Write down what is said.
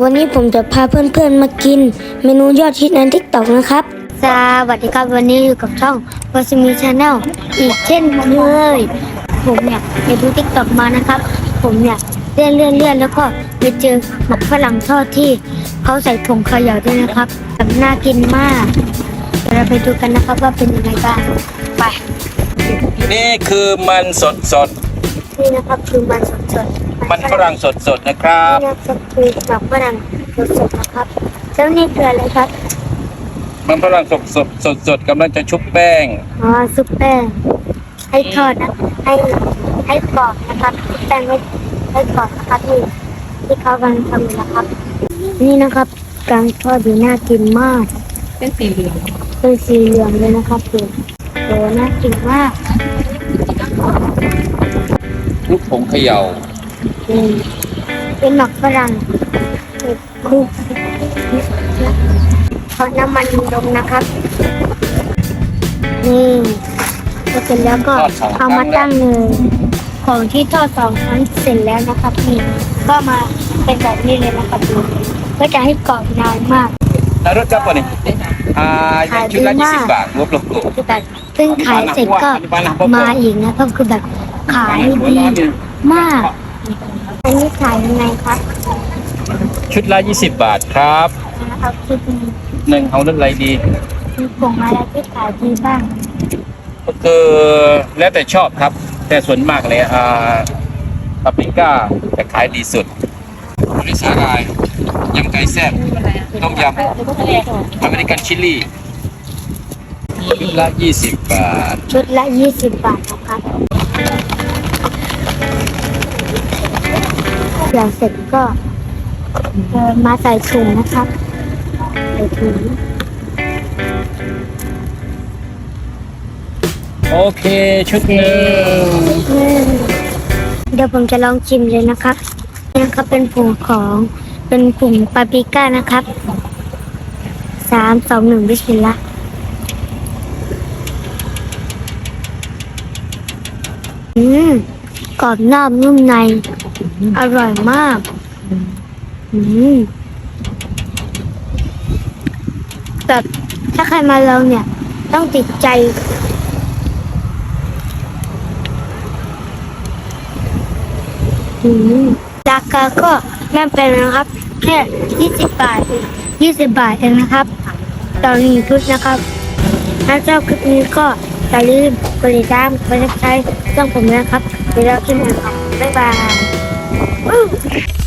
วันนี้ผมจะพาเพื่อนๆมากิน เมนูยอดฮิตในทิกตอกนะครับ สวัสดีครับวันนี้อยู่กับช่องว a สมีชาแนลอีกเช่นเคยผมเนี่ยไปดูทิกตอกมานะครับ ผมเนี่ยเลื่อนเลื่อนเลื่อนแล้วก็ไปเจอหมักฝรั่งทอดที่เขาใส่ผงเขยาด้วยนะครับแบบน่ากินมากเดี๋ยวเราไปดูกันนะครับว่าเป็นยังไงบ้างไปนี่คือมันสดสดนี่นะครับคือมันสดๆๆ มันฝรั่งสดสดๆนะครับนี่นะครับคือหมักฝรั่งสดๆนะครับแล้วนี่คืออะไรครับ มันฝรั่งสดสดสดสดๆกำลังจะชุบแป้ง อ๋อซุปแป้งให้ทอดนะให้ให้กรอบนะครับซุปแป้งให้ให้กรอบนะครับนี่ที่เขากำลังทำอยู่นะครับ นี่นะครับการทอดดีน่ากินมากเป็นสีเหลืองเป็นสีเหลืองเลยนะครับดูโอ้น่ากินมาก ลูกผงเขย่าอืม เป็นหมักฝรั่งคลุกทอดน้ำมันลงนะครับ นี่พอเสร็จแล้วก็เอามาตั้งเลยของที่ทอดสองครั้งเสร็จแล้วนะครับนี่ก็มาเป็นแบบนี้เลยนะครับดูก็จะให้กรอบนานมากนารถครับวันนี้อ่าขายดีชุดละมากยี่สิบบาทรวบรวมคือแบบเพิ่งขายเสร็จก็มาอีกนะครับคือแบบขายดีมาก อันนี้ขายยังไงครับชุดละยี่สิบบาทครับนะครับคือมีหนึ่งเอาเรื่องอะไรดี มีผงอะไรที่ขายดีบ้างก็คือแล้วแต่ชอบครับ แต่ส่วนมากเลยอ่าปาปริก้าจะขายดีสุดริสาลายยำไก่แซ่บต้มยำอเมริกันชิลลี่ชุดละยี่สิบบาท ชุดละ 20 บาทนะครับ หลังเสร็จก็เดินมาใส่ถุงนะครับใส่ถุงโอเคชุดหนึ่งเดี๋ยวผมจะลองชิมเลยนะครับนี่นะครับเป็นผงของเป็นผงปาปริก้านะครับสามสองหนึ่งบิสมิลลาห์อืมกรอบนอกนุ่มใน อร่อยมากมแบบถ้าใครมาลองเนี่ย ต้องติดใจ ราคาก็ไม่เป็นนะครับ แค่20บบาทเอง20บาทเองนะครับต่อหนึ่งชุดนะครับ ถ้าชอบคลิปนี้ก็ อย่าลืมกดติดตามกดซับสไครต์ช่องผมนะครับเดี๋ยวเราคลิปหน้าครับบ๊ายบาย